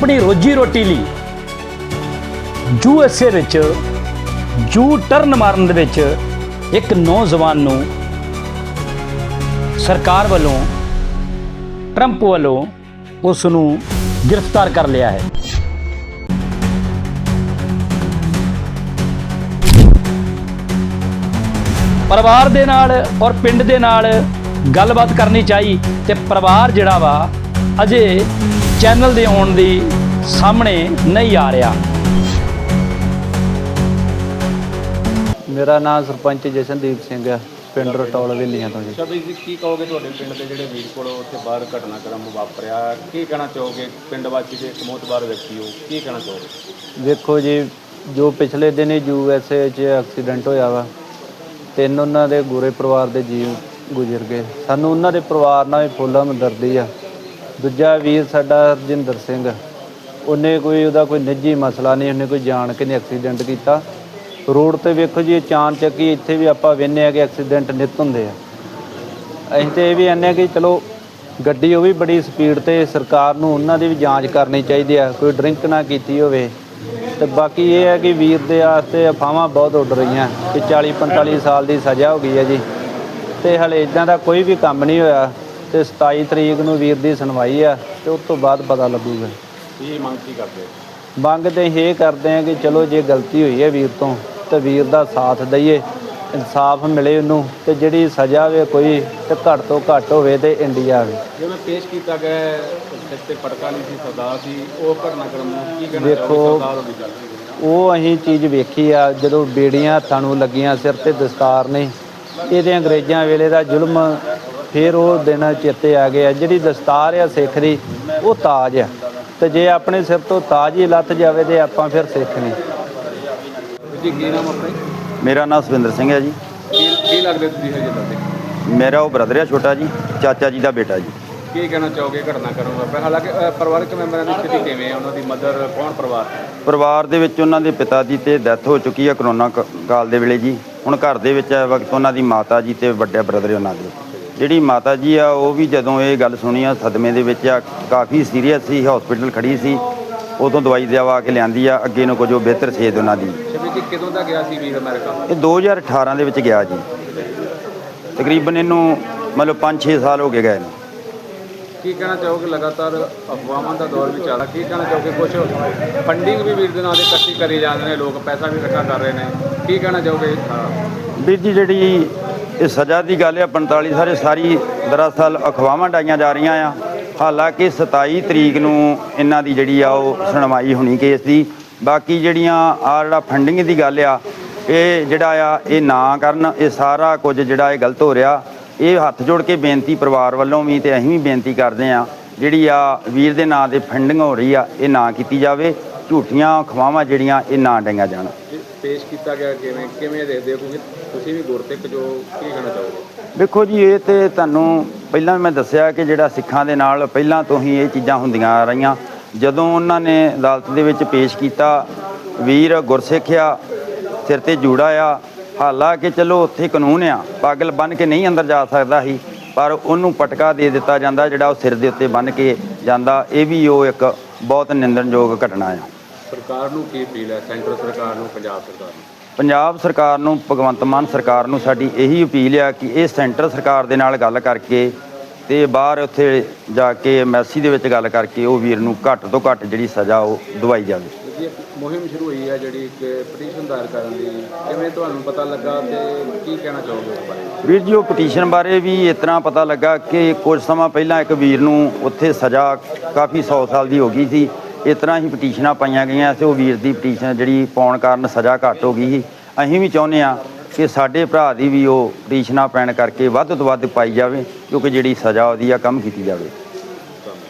ਆਪਣੀ ਰੋਜੀ ਰੋਟੀ ਲਈ ਯੂ ਐਸ ਏ ਵਿੱਚ ਯੂ ਟਰਨ ਮਾਰਨ ਦੇ ਵਿੱਚ ਇੱਕ ਨੌਜਵਾਨ ਨੂੰ ਸਰਕਾਰ ਵੱਲੋਂ, ਟਰੰਪ ਵੱਲੋਂ ਉਸ ਨੂੰ ਗ੍ਰਿਫਤਾਰ ਕਰ ਲਿਆ ਹੈ। ਪਰਿਵਾਰ ਦੇ ਨਾਲ ਔਰ ਪਿੰਡ ਦੇ ਨਾਲ ਗੱਲਬਾਤ ਕਰਨੀ ਚਾਹੀ ਤੇ ਪਰਿਵਾਰ ਜਿਹੜਾ ਵਾ, ਅਜੇ ਚੈਨਲ ਦੇ ਆਉਣ ਦੀ ਸਾਹਮਣੇ ਨਹੀਂ ਆ ਰਿਹਾ। ਮੇਰਾ ਨਾਮ ਸਰਪੰਚ ਜਸ਼ਨਦੀਪ ਸਿੰਘ ਹੈ ਪਿੰਡ ਰਟੌਲ ਵੇਲੀਆਂ ਤੋਂ ਜੀ। ਸ਼ਬੀਰ ਜੀ ਕੀ ਕਹੋਗੇ ਤੁਹਾਡੇ ਪਿੰਡ ਦੇ ਜਿਹੜੇ ਵੀਰ ਕੋਲ ਉੱਥੇ ਬਾਹਰ ਘਟਨਾਕ੍ਰਮ ਵਾਪਰਿਆ? ਕੀ ਕਹਿਣਾ ਚਾਹੋਗੇ ਪਿੰਡ ਵਾਸੀ ਦੇ ਇੱਕ ਮੋਤਬਾਰ ਵਿਅਕਤੀ ਹੋ? ਕੀ ਕਹਿਣਾ ਚਾਹੋਗੇ? ਵੇਖੋ ਜੀ ਜੋ ਪਿਛਲੇ ਦਿਨੀ ਯੂ ਐਸ ਏ 'ਚ ਐਕਸੀਡੈਂਟ ਹੋਇਆ ਵਾ ਤਿੰਨ ਉਹਨਾਂ ਦੇ ਗੋਰੇ ਪਰਿਵਾਰ ਦੇ ਜੀਵ ਗੁਜ਼ਰ ਗਏ। ਸਾਨੂੰ ਉਹਨਾਂ ਦੇ ਪਰਿਵਾਰ ਨਾਲ ਵੀ ਫੁੱਲਾਂ ਮਦਰਦੀ ਆ। ਦੂਜਾ ਵੀਰ ਸਾਡਾ ਹਰਜਿੰਦਰ ਸਿੰਘ। ਉਹਨੇ ਕੋਈ, ਉਹਦਾ ਕੋਈ ਨਿੱਜੀ ਮਸਲਾ ਨਹੀਂ, ਉਹਨੇ ਕੋਈ ਜਾਣ ਕੇ ਨਹੀਂ ਐਕਸੀਡੈਂਟ ਕੀਤਾ। ਰੋਡ ਤੇ ਵੇਖੋ ਜੀ ਚਾਨ ਚੱਕੀ, ਇੱਥੇ ਵੀ ਆਪਾਂ ਵੇਖਦੇ ਆ ਕਿ ਐਕਸੀਡੈਂਟ ਨਿਤ ਹੁੰਦੇ ਆ। ਅਸੀਂ ਤੇ ਇਹ ਵੀ ਆਨੇ ਆ ਕਿ ਚਲੋ, ਗੱਡੀ ਉਹ ਵੀ ਬੜੀ ਸਪੀਡ ਤੇ ਸਰਕਾਰ ਨੂੰ ਉਹਨਾਂ ਦੀ ਵੀ ਜਾਂਚ ਕਰਨੀ ਚਾਹੀਦੀ ਆ, ਕੋਈ ਡਰਿੰਕ ਨਾ ਕੀਤੀ ਹੋਵੇ। ਤੇ ਬਾਕੀ ਇਹ ਹੈ ਕਿ ਵੀਰ ਦੇ ਆਸਤੇ ਅਫਵਾਹਾਂ ਬਹੁਤ ਉੱਡ ਰਹੀਆਂ, ਕਿ 40 45 ਸਾਲ ਦੀ ਸਜ਼ਾ ਹੋ ਗਈ ਹੈ ਜੀ। ਤੇ ਹਲੇ ਇਦਾਂ ਦਾ ਕੋਈ ਵੀ ਕੰਮ ਨਹੀਂ ਹੋਇਆ। ਤੇ 27 ਤਰੀਕ ਨੂੰ ਵੀਰ ਦੀ ਸੁਣਵਾਈ ਆ ਤੇ ਉਸ ਤੋਂ ਬਾਅਦ ਪਤਾ ਲੱਗੂਗਾ। ਕੀ ਮੰਗ ਕੀ ਕਰਦੇ? ਮੰਗ ਤੇ ਇਹ ਕਰਦੇ ਆ ਕਿ ਚਲੋ ਜੇ ਗਲਤੀ ਹੋਈ ਹੈ ਵੀਰ ਤੋਂ ਤੇ ਵੀਰ ਦਾ ਸਾਥ ਦਈਏ ਇਨਸਾਫ ਮਿਲੇ ਉਹਨੂੰ ਤੇ ਜਿਹੜੀ ਸਜ਼ਾ ਵੇ ਕੋਈ ਤੇ ਘੱਟ ਤੋਂ ਘੱਟ ਹੋਵੇ ਤੇ ਇੰਡੀਆ ਆਵੇ। ਜਿਵੇਂ ਪੇਸ਼ ਕੀਤਾ ਗਿਆ ਤੇ ਪਟਕਾ ਨਹੀਂ ਸੀ ਸਰਦਾਰ ਸੀ ਉਹ ਘਟਨਾਕ੍ਰਮ ਨੂੰ ਕੀ ਕਹਿਣਾ ਦੇਖੋ, ਉਹ ਅਸੀਂ ਚੀਜ਼ ਵੇਖੀ ਆ ਜਦੋਂ ਬੇੜੀਆਂ ਹੱਥਾਂ ਨੂੰ ਲੱਗੀਆਂ ਸਿਰ ਤੇ ਦਸਤਾਰ ਨੇ ਇਹਦੇ ਅੰਗਰੇਜ਼ਾਂ ਵੇਲੇ ਦਾ ਜ਼ੁਲਮ ਫਿਰ ਉਹ ਦਿਨ ਚੇਤੇ ਆ ਗਿਆ ਜਿਹੜੀ ਦਸਤਾਰ ਆ ਸਿੱਖ ਦੀ ਉਹ ਤਾਜ ਆ। ਤੇ ਜੇ ਆਪਣੇ ਸਿਰ ਤੋਂ ਤਾਜ ਹੀ ਲੱਥ ਜਾਵੇ ਤੇ ਆਪਾਂ ਫਿਰ ਸਿੱਖ ਨਹੀਂ ਵੀਰ ਜੀ ਕੀ ਨਾਮ ਆਪਣਾ ਜੀ? ਮੇਰਾ ਨਾਮ ਸਵਿੰਦਰ ਸਿੰਘ ਹੈ ਜੀ। ਕੀ ਲੱਗਦੇ ਤੁਸੀਂ ਹਜੇ ਤੱਕ? ਮੇਰਾ ਉਹ ਬ੍ਰਦਰ ਹੈ ਛੋਟਾ ਜੀ ਚਾਚਾ ਜੀ ਦਾ ਬੇਟਾ ਜੀ। ਕੀ ਕਹਿਣਾ ਚਾਹੋਗੇ ਘਟਨਾਕ੍ਰਮ ਵਾਪਰਿਆ ਹਾਲਾਂਕਿ ਪਰਿਵਾਰਕ ਮੈਂਬਰਾਂ ਦੀ ਸਥਿਤੀ ਕਿਵੇਂ ਹੈ ਉਹਨਾਂ ਦੀ ਮਦਰ ਕੌਣ ਪਰਿਵਾਰ? ਪਰਿਵਾਰ ਦੇ ਵਿੱਚ ਉਹਨਾਂ ਦੇ ਪਿਤਾ ਦੀ ਤੇ ਡੈਥ ਹੋ ਚੁੱਕੀ ਹੈ ਕਰੋਨਾ ਕ- ਕਾਲ ਦੇ ਵੇਲੇ ਜੀ। ਹੁਣ ਘਰ ਦੇ ਵਿੱਚ ਇਸ ਵਕਤ ਉਹਨਾਂ ਦੀ ਮਾਤਾ ਜੀ ਤੇ ਵੱਡਾ ਬ੍ਰਦਰ ਉਹਨਾਂ ਦੇ। ਜਿਹੜੀ ਮਾਤਾ ਜੀ ਆ ਉਹ ਵੀ ਜਦੋਂ ਇਹ ਗੱਲ ਸੁਣੀ ਆ ਸਦਮੇ ਦੇ ਵਿੱਚ ਆ ਕਾਫੀ ਸੀਰੀਅਸ ਸੀ ਹਸਪੀਟਲ ਖੜੀ ਸੀ ਉਦੋਂ ਦਵਾਈ ਦਵਾ ਕੇ ਲਿਆਂਦੀ ਆ ਅੱਗੇ ਨੂੰ ਕੁਝ ਬਿਹਤਰ ਸੇਧ ਉਹਨਾਂ ਦੀ। ਸ਼ਬੀਰ ਜੀ ਕਦੋਂ ਦਾ ਗਿਆ ਸੀ ਵੀਰ ਅਮਰੀਕਾ? ਇਹ 2018 ਦੇ ਵਿੱਚ ਗਿਆ ਜੀ। ਤਕਰੀਬਨ ਇਹਨੂੰ ਮਤਲਬ 5-6 ਸਾਲ ਹੋ ਗਏ ਗਏ ਨੂੰ। ਕੀ ਕਹਿਣਾ ਚਾਹੋਗੇ ਲਗਾਤਾਰ ਅਫਵਾਹਾਂ ਦਾ ਦੌਰ ਵੀ ਚੱਲ ਕੀ ਕਹਿਣਾ ਚਾਹੋਗੇ? ਕੁਝ ਫੰਡਿੰਗ ਵੀ ਵੀਰ ਦੇ ਨਾਲ ਦੇ ਇਕੱਠੀ ਕਰੀ ਜਾਂਦੇ ਨੇ ਲੋਕ ਪੈਸਾ ਵੀ ਇਕੱਠਾ ਕਰ ਰਹੇ ਨੇ। ਕੀ ਕਹਿਣਾ ਚਾਹੋਗੇ। ਵੀਰ ਜੀ ਜਿਹੜੀ ਇਹ ਸਜ਼ਾ ਦੀ ਗੱਲ ਹੈ 45 ਸਾਰੇ ਸਾਰੀ ਦਰਅਸਲ ਅਖਵਾਵਾਂ ਡਾਈਆਂ ਜਾ ਰਹੀਆਂ ਆ। ਹਾਲਾਂਕਿ 27 ਤਰੀਕ ਨੂੰ ਇਹਨਾਂ ਦੀ ਜਿਹੜੀ ਆ, ਉਹ ਸੁਣਵਾਈ ਹੋਣੀ ਕੇਸ ਦੀ। ਬਾਕੀ ਜਿਹੜੀਆਂ ਆ ਜਿਹੜਾ ਫੰਡਿੰਗ ਦੀ ਗੱਲ ਆ, ਇਹ ਜਿਹੜਾ ਆ, ਇਹ ਨਾ ਕਰਨ, ਇਹ ਸਾਰਾ ਕੁਝ ਜਿਹੜਾ ਇਹ ਗਲਤ ਹੋ ਰਿਹਾ। ਇਹ ਹੱਥ ਜੋੜ ਕੇ ਬੇਨਤੀ ਪਰਿਵਾਰ ਵੱਲੋਂ ਵੀ ਤੇ ਅਸੀਂ ਵੀ ਬੇਨਤੀ ਕਰਦੇ ਆ, ਜਿਹੜੀ ਆ ਵੀਰ ਦੇ ਨਾਂ ਦੇ ਫੰਡਿੰਗ ਹੋ ਰਹੀ ਆ, ਇਹ ਨਾ ਕੀਤੀ ਜਾਵੇ। ਝੂਠੀਆਂ ਅਖਵਾਵਾਂ ਜਿਹੜੀਆਂ, ਇਹ ਨਾ ਡਾਈਆਂ ਜਾਣ। ਪੇਸ਼ ਕੀਤਾ ਗਿਆ, ਕਿਵੇਂ ਕਿਵੇਂ ਦੇਖਦੇ ਹੋ? ਕਿਉਂਕਿ ਤੁਸੀਂ ਵੀ ਗੁਰਤਿਕ ਜੋ, ਕੀ ਕਹਿਣਾ ਚਾਹੋਗੇ? ਦੇਖੋ ਜੀ, ਇਹ ਤੇ ਤੁਹਾਨੂੰ ਪਹਿਲਾਂ ਵੀ ਮੈਂ ਦੱਸਿਆ ਕਿ ਜਿਹੜਾ ਸਿੱਖਾਂ ਦੇ ਨਾਲ ਪਹਿਲਾਂ ਤੋਂ ਹੀ ਇਹ ਚੀਜ਼ਾਂ ਹੁੰਦੀਆਂ ਆ ਰਹੀਆਂ। ਜਦੋਂ ਉਹਨਾਂ ਨੇ ਅਦਾਲਤ ਦੇ ਵਿੱਚ ਪੇਸ਼ ਕੀਤਾ, ਵੀਰ ਗੁਰਸਿੱਖ ਆ, ਸਿਰ ਤੇ ਜੂੜਾ ਆ, ਹਾਲਾਂਕਿ ਚਲੋ ਉੱਥੇ ਕਾਨੂੰਨ ਆ, ਪਾਗਲ ਬਨ ਕੇ ਨਹੀਂ ਅੰਦਰ ਜਾ ਸਕਦਾ ਸੀ, ਪਰ ਉਹਨੂੰ ਪਟਕਾ ਦੇ ਦਿੱਤਾ ਜਾਂਦਾ, ਜਿਹੜਾ ਉਹ ਸਿਰ ਦੇ ਉੱਤੇ ਬੰਨ ਕੇ ਜਾਂਦਾ, ਇਹ ਵੀ ਉਹ ਇੱਕ ਬਹੁਤ ਨਿੰਦਣਯੋਗ ਘਟਨਾ ਆ। ਸਰਕਾਰ ਨੂੰ ਕੀ ਅਪੀਲ ਹੈ? ਸੈਂਟਰ ਸਰਕਾਰ ਨੂੰ ਪੰਜਾਬ ਸਰਕਾਰ ਨੂੰ? ਪੰਜਾਬ ਸਰਕਾਰ ਨੂੰ ਭਗਵੰਤ ਮਾਨ ਸਰਕਾਰ ਨੂੰ ਸਾਡੀ ਇਹੀ ਅਪੀਲ ਆ ਕਿ ਇਹ ਸੈਂਟਰ ਸਰਕਾਰ ਦੇ ਨਾਲ ਗੱਲ ਕਰਕੇ ਤੇ ਬਾਹਰ ਉੱਥੇ ਜਾ ਕੇ ਐਮਐਸਸੀ ਦੇ ਵਿੱਚ ਗੱਲ ਕਰਕੇ ਉਹ ਵੀਰ ਨੂੰ ਘੱਟ ਤੋਂ ਘੱਟ ਜਿਹੜੀ ਸਜ਼ਾ ਉਹ ਦਵਾਈ ਜਾਵੇ। ਮੁਹਿੰਮ ਸ਼ੁਰੂ ਹੋਈ ਹੈ ਜਿਹੜੀ ਕਿ ਪਟੀਸ਼ਨ ਦਾਇਰ ਕਰਨ ਦੀ। ਕਿਵੇਂ ਤੁਹਾਨੂੰ ਪਤਾ ਲੱਗਾ ਤੇ ਕੀ ਕਹਿਣਾ ਚਾਹੋਗੇ ਉਸ ਬਾਰੇ? ਵੀਰ ਜੀ ਉਹ ਪਟੀਸ਼ਨ ਬਾਰੇ ਵੀ ਇਸ ਤਰ੍ਹਾਂ ਪਤਾ ਲੱਗਾ ਕਿ ਕੁਝ ਸਮਾਂ ਪਹਿਲਾਂ ਇੱਕ ਵੀਰ ਨੂੰ ਉੱਥੇ ਸਜ਼ਾ ਕਾਫੀ 100 ਸਾਲ ਦੀ ਹੋ ਗਈ ਸੀ। ਇਸ ਤਰ੍ਹਾਂ ਹੀ ਪਟੀਸ਼ਨਾਂ ਪਾਈਆਂ ਗਈਆਂ ਤੇ ਉਹ ਵੀਰ ਦੀ ਪਟੀਸ਼ਨ ਜਿਹੜੀ ਪਾਉਣ ਕਾਰਨ ਸਜ਼ਾ ਘੱਟ ਹੋ ਗਈ ਸੀ। ਅਸੀਂ ਵੀ ਚਾਹੁੰਦੇ ਆ ਕਿ ਸਾਡੇ ਭਰਾ ਦੀ ਵੀ ਉਹ ਪਟੀਸ਼ਨਾਂ ਪੈਣ ਕਰਕੇ ਵੱਧ ਤੋਂ ਵੱਧ ਪਾਈ ਜਾਵੇ, ਕਿਉਂਕਿ ਜਿਹੜੀ ਸਜ਼ਾ ਉਹਦੀ ਆ, ਕੰਮ ਕੀਤੀ ਜਾਵੇ।